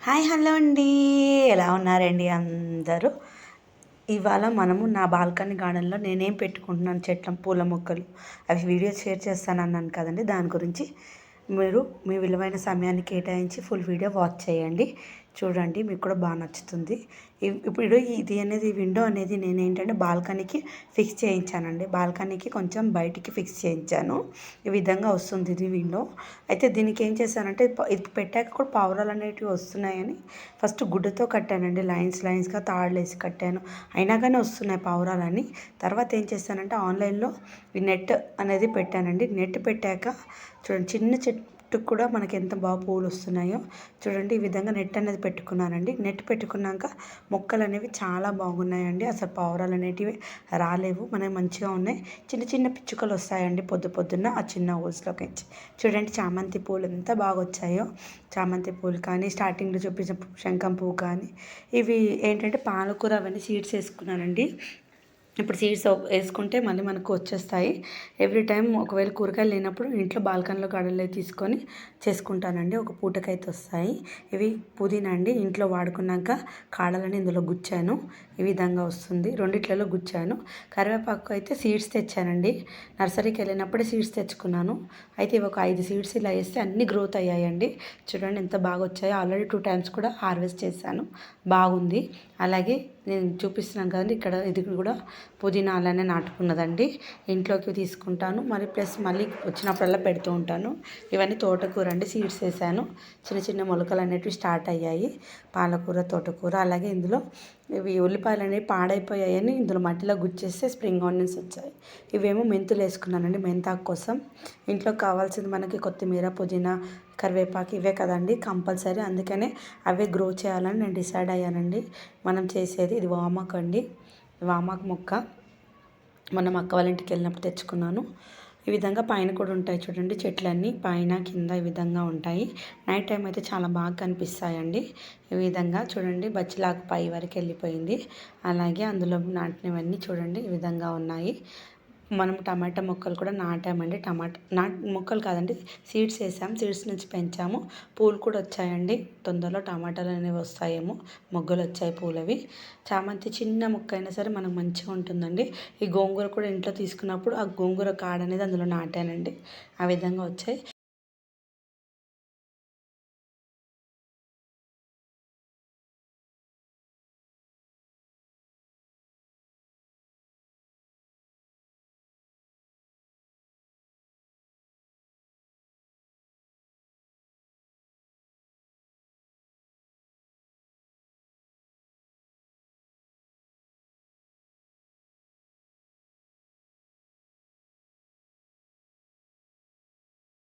Hi hello అండి. ఎలా ఉన్నారండి అందరూ? ఇవాళ మనము నా బాల్కనీ గార్డెన్లో నేనేం పెట్టుకుంటున్నాను? చెట్ల పూల మొక్కలు. అవి వీడియో షేర్ చేస్తాను అన్నాను కదండి. దాని గురించి మీరు మీ విలువైన సమయాన్ని కేటాయించి ఫుల్ వీడియో వాచ్ చేయండి. చూడండి మీకు కూడా బాగా నచ్చుతుంది. ఇప్పుడు ఇది అనేది విండో అనేది నేను ఏంటంటే బాల్కనీకి ఫిక్స్ చేయించానండి. బాల్కనీకి కొంచెం బయటికి ఫిక్స్ చేయించాను. ఈ విధంగా వస్తుంది ఇది విండో. అయితే దీనికి ఏం చేశానంటే ఇది పెట్టాక కూడా పావురాలు అనేటివి వస్తున్నాయని ఫస్ట్ గుడ్డతో కట్టానండి. లైన్స్ లైన్స్గా తాళ్ళు వేసి కట్టాను. అయినా కానీ వస్తున్నాయి పావురాలని తర్వాత ఏం చేశానంటే ఆన్లైన్లో ఈ నెట్ అనేది పెట్టానండి. నెట్ పెట్టాక చూడండి చిన్న చెట్టు చెట్టుకు కూడా మనకి ఎంత బాగా పూలు వస్తున్నాయో చూడండి ఈ విధంగా నెట్ అనేది పెట్టుకున్నానండి. నెట్ పెట్టుకున్నాక మొక్కలు అనేవి చాలా బాగున్నాయండి. అసలు పావురాలు అనేటివి రాలేవు. మనకి మంచిగా ఉన్నాయి. చిన్న చిన్న పిచ్చుకలు వస్తాయండి పొద్దు పొద్దున్న ఆ చిన్న హోల్స్లోకి చూడండి చామంతి పూలు ఎంత బాగా వచ్చాయో చామంతి పూలు కానీ స్టార్టింగ్లో చూపించిన శంఖం పువ్వు కానీ ఇవి ఏంటంటే పాలకూర అవన్నీ సీడ్స్ వేసుకున్నానండి. ఇప్పుడు సీడ్స్ వేసుకుంటే మళ్ళీ మనకు వచ్చేస్తాయి. ఎవ్రీ టైం ఒకవేళ కూరగాయలు లేనప్పుడు ఇంట్లో బాల్కనీలో గడలే తీసుకొని చేసుకుంటానండి. ఒక పూటకైతే వస్తాయి. ఇవి పుదీనా అండి. ఇంట్లో వాడుకున్నాక కాడలని ఇందులో గుచ్చాను. ఈ విధంగా వస్తుంది. రెండిట్లలో గుచ్చాను. కరివేపాకు అయితే సీడ్స్ తెచ్చానండి. నర్సరీకి వెళ్ళినప్పుడే సీడ్స్ తెచ్చుకున్నాను. అయితే ఇవి ఒక ఐదు సీడ్స్ ఇలా వేస్తే అన్ని గ్రోత్ అయ్యాయండి. చూడండి ఎంత బాగా వచ్చాయో. ఆల్రెడీ టూ టైమ్స్ కూడా హార్వెస్ట్ చేశాను. బాగుంది. అలాగే నేను చూపిస్తున్నాను కదండి. ఇక్కడ ఇది కూడా పుదీనా అలానే నాటుకున్నదండి. ఇంట్లోకి తీసుకుంటాను. మరి ప్లస్ మళ్ళీ వచ్చినప్పుడల్లా పెడుతూ ఉంటాను. ఇవన్నీ తోటకూర అండి సీడ్స్ వేసాను. చిన్న చిన్న మొలకలు అనేటివి స్టార్ట్ అయ్యాయి. పాలకూర తోటకూర అలాగే ఇందులో ఇవి ఉల్లిపాయలు అనేవి పాడైపోయాయని ఇందులో మట్టిలో గుచ్చేస్తే స్ప్రింగ్ ఆనియన్స్ వచ్చాయి. ఇవేమో మెంతులు వేసుకున్నానండి మెంతాకు కోసం. ఇంట్లో కావాల్సింది మనకి కొత్తిమీర పుదీనా కరివేపాకు ఇవే కదండి కంపల్సరీ. అందుకనే అవే గ్రో చేయాలని నేను డిసైడ్ అయ్యానండి. మనం చేసేది ఇది వామాకు అండి. వామాకు మొక్క. మొన్న అక్క వాళ్ళ ఇంటికి వెళ్ళినప్పుడు తెచ్చుకున్నాను. ఈ విధంగా పైన కూడా ఉంటాయి చూడండి చెట్లన్నీ. పైన కింద ఈ విధంగా ఉంటాయి. నైట్ టైం అయితే చాలా బాగా కనిపిస్తాయండి. ఈ విధంగా చూడండి బచ్చిలాకు పై వరకు వెళ్ళిపోయింది. అలాగే అందులో నాటినవన్నీ చూడండి ఈ విధంగా ఉన్నాయి. మనం టమాటా మొక్కలు కూడా నాటామండి. టమాటా నా మొక్కలు కాదండి సీడ్స్ వేసాం సీడ్స్ నుంచి పెంచాము. పూలు కూడా వచ్చాయండి. తొందరలో టమాటాలు అనేవి వస్తాయేమో. మొగ్గలు వచ్చాయి పూలవి. చామంతి చిన్న మొక్క అయినా సరే మనకు మంచిగా ఉంటుందండి. ఈ గోంగూర కూడా ఇంట్లో తీసుకున్నప్పుడు ఆ గోంగూర కాడ అనేది అందులో నాటానండి. ఆ విధంగా వచ్చాయి.